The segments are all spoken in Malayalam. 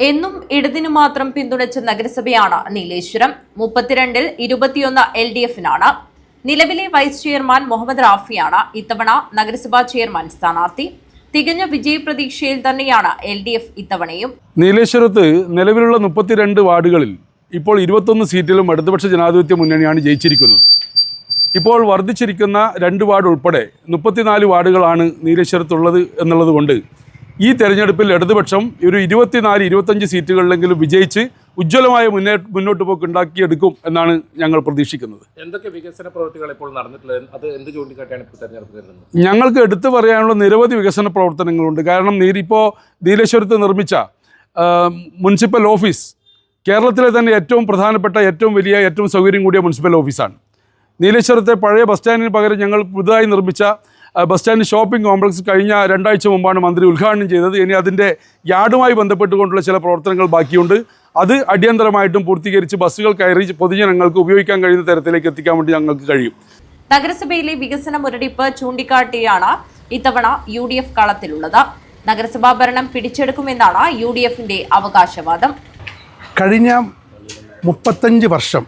എന്നും ഇടതിനു മാത്രം പിന്തുണച്ച നഗരസഭയാണ് നീലേശ്വരം. മുപ്പത്തിരണ്ടിൽ ഇരുപത്തിയൊന്ന് എൽ ഡി എഫിനാണ്. നിലവിലെ വൈസ് ചെയർമാൻ മുഹമ്മദ് റാഫിയാണ് ഇത്തവണ നഗരസഭാ ചെയർമാൻ സ്ഥാനാർത്ഥി. തികഞ്ഞ വിജയപ്രതീക്ഷയിൽ തന്നെയാണ് എൽ ഡി എഫ് ഇത്തവണയും. നീലേശ്വരത്ത് നിലവിലുള്ള മുപ്പത്തിരണ്ട് വാർഡുകളിൽ ഇപ്പോൾ ഇരുപത്തൊന്ന് സീറ്റിലും ഇടതുപക്ഷ ജനാധിപത്യ മുന്നണിയാണ് ജയിച്ചിരിക്കുന്നത്. ഇപ്പോൾ വർദ്ധിച്ചിരിക്കുന്ന രണ്ട് വാർഡ് ഉൾപ്പെടെ മുപ്പത്തിനാല് വാർഡുകളാണ് നീലേശ്വരത്തുള്ളത് എന്നുള്ളത് കൊണ്ട് ഈ തെരഞ്ഞെടുപ്പിൽ ഇടതുപക്ഷം ഒരു ഇരുപത്തിനാല് ഇരുപത്തഞ്ച് സീറ്റുകളിലെങ്കിലും വിജയിച്ച് ഉജ്ജ്വലമായ മുന്നേ മുന്നോട്ട് പോക്ക് ഉണ്ടാക്കിയെടുക്കും എന്നാണ് ഞങ്ങൾ പ്രതീക്ഷിക്കുന്നത്. എന്തൊക്കെ വികസന പ്രവൃത്തികൾ ഇപ്പോൾ നടന്നിട്ടുള്ളത്? അത് എന്ത് ചൂണ്ടിക്കാട്ടിയാണ് ഇപ്പോൾ തെരഞ്ഞെടുപ്പ് ഞങ്ങൾക്ക് എടുത്തു പറയാനുള്ള നിരവധി വികസന പ്രവർത്തനങ്ങളുണ്ട്. കാരണം നീരിപ്പോൾ നീലേശ്വരത്ത് നിർമ്മിച്ച മുനിസിപ്പൽ ഓഫീസ് കേരളത്തിലെ തന്നെ ഏറ്റവും പ്രധാനപ്പെട്ട ഏറ്റവും വലിയ ഏറ്റവും സൗകര്യം കൂടിയ മുനിസിപ്പൽ ഓഫീസാണ്. നീലേശ്വരത്തെ പഴയ ബസ് സ്റ്റാൻഡിന് പകരം ഞങ്ങൾ പുതുതായി നിർമ്മിച്ച ബസ് സ്റ്റാൻഡ് ഷോപ്പിംഗ് കോംപ്ലക്സ് കഴിഞ്ഞ രണ്ടാഴ്ച മുമ്പാണ് മന്ത്രി ഉദ്ഘാടനം ചെയ്തത്. ഇനി അതിന്റെ യാർഡുമായി ബന്ധപ്പെട്ടുകൊണ്ടുള്ള ചില പ്രവർത്തനങ്ങൾ ബാക്കിയുണ്ട്. അത് അടിയന്തരമായിട്ടും പൂർത്തീകരിച്ച് ബസ്സുകൾ കയറി പൊതുജനങ്ങൾക്ക് ഉപയോഗിക്കാൻ കഴിയുന്ന തരത്തിലേക്ക് എത്തിക്കാൻ വേണ്ടി ഞങ്ങൾക്ക് കഴിയും. നഗരസഭയിലെ വികസന മുരടിപ്പ് ചൂണ്ടിക്കാട്ടിയാണ് ഇത്തവണ യു ഡി എഫ് കളത്തിലുള്ളത്. നഗരസഭാ ഭരണം പിടിച്ചെടുക്കുമെന്നാണ് യു ഡി എഫിന്റെ അവകാശവാദം. കഴിഞ്ഞ മുപ്പത്തഞ്ച് വർഷം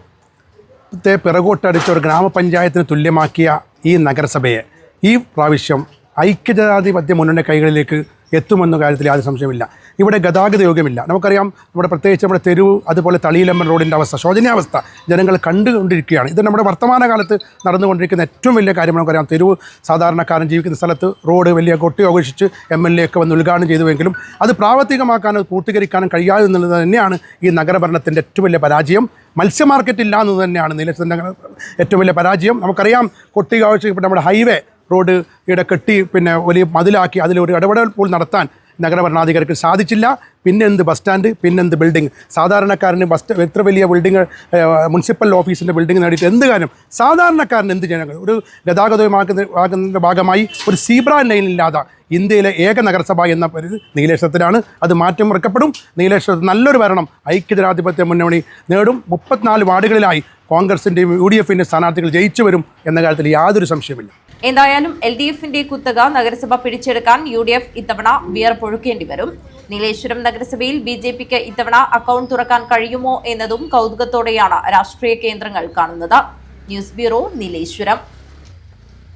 ത്തെ പിറകോട്ടടിച്ച ഒരു ഗ്രാമപഞ്ചായത്തിന് തുല്യമാക്കിയ ഈ നഗരസഭയെ ഈ പ്രാവശ്യം ഐക്യജനാധിപത്യ മുന്നണി കൈകളിലേക്ക് എത്തുമെന്ന കാര്യത്തിൽ യാതൊരു സംശയമില്ല ഇവിടെ ഗതാഗത യോഗ്യമില്ല. നമുക്കറിയാം ഇവിടെ പ്രത്യേകിച്ച് നമ്മുടെ തെരുവ് അതുപോലെ തളിയിലമ്മൻ റോഡിന്റെ അവസ്ഥ ശോചനീയാവസ്ഥ ജനങ്ങൾ കണ്ടുകൊണ്ടിരിക്കുകയാണ്. ഇത് നമ്മുടെ വർത്തമാനകാലത്ത് നടന്നുകൊണ്ടിരിക്കുന്ന ഏറ്റവും വലിയ കാര്യം നമുക്കറിയാം. തെരുവ് സാധാരണക്കാരൻ ജീവിക്കുന്ന സ്ഥലത്ത് റോഡ് വലിയ കൊട്ടി ഉപേക്ഷിച്ച് എം എൽ എ ഒക്കെ വന്ന് ഉദ്ഘാടനം ചെയ്തുവെങ്കിലും അത് പ്രാവർത്തികമാക്കാനോ പൂർത്തീകരിക്കാനും കഴിയാതെ എന്നുള്ളത് തന്നെയാണ് ഈ നഗരഭരണത്തിന്റെ ഏറ്റവും വലിയ പരാജയം. മത്സ്യ മാർക്കറ്റ് ഇല്ല എന്ന് തന്നെയാണ് നീലത്തിന്റെ ഏറ്റവും വലിയ പരാജയം. നമുക്കറിയാം കൊട്ടി ആവശ്യപ്പെട്ട നമ്മുടെ ഹൈവേ റോഡ് ഇവിടെ കെട്ടി പിന്നെ വലിയ മതിലാക്കി അതിലൊരു ഇടപെടൽ പോലും നടത്താൻ നഗരഭരണാധികാരിക്ക് സാധിച്ചില്ല. പിന്നെന്ത് ബസ് സ്റ്റാൻഡ് പിന്നെന്ത് ബിൽഡിംഗ് സാധാരണക്കാരന് ബസ് എത്ര വലിയ ബിൽഡിങ് മുനിസിപ്പൽ ഓഫീസിന്റെ ബിൽഡിംഗ് നേടിയിട്ട് എന്ത് കാര്യം? സാധാരണക്കാരന് എന്ത് ചെയ്യണം ഒരു ഗതാഗതമാക്കുന്ന ആക്കുന്നതിന്റെ ഭാഗമായി ഒരു സീബ്ര ലൈൻ ഇല്ലാതെ ഇന്ത്യയിലെ ഏക നഗരസഭ എന്ന പേര് നീലേശ്വരത്തിലാണ്. അത് മാറ്റം മറക്കപ്പെടും. നീലേശ്വരത്ത് നല്ലൊരു ഭരണം ഐക്യജനാധിപത്യ മുന്നണി നേടും. മുപ്പത്തിനാല് വാർഡുകളിലായി കോൺഗ്രസിന്റെയും യു ഡി എഫിന്റെ സ്ഥാനാർത്ഥികൾ ജയിച്ചു വരും എന്ന കാര്യത്തിൽ യാതൊരു സംശയമില്ല എന്തായാലും എൽ ഡി എഫിന്റെ കുത്തക നഗരസഭ പിടിച്ചെടുക്കാൻ യു ഡി എഫ് ഇത്തവണ വിയർപ്പൊഴുക്കേണ്ടി വരും. നീലേശ്വരം നഗരസഭയിൽ ബി ജെ പിക്ക് ഇത്തവണ അക്കൗണ്ട് തുറക്കാൻ കഴിയുമോ എന്നതും കൗതുകത്തോടെയാണ് രാഷ്ട്രീയ കേന്ദ്രങ്ങൾ കാണുന്നത്. News bureau Nileshwaram.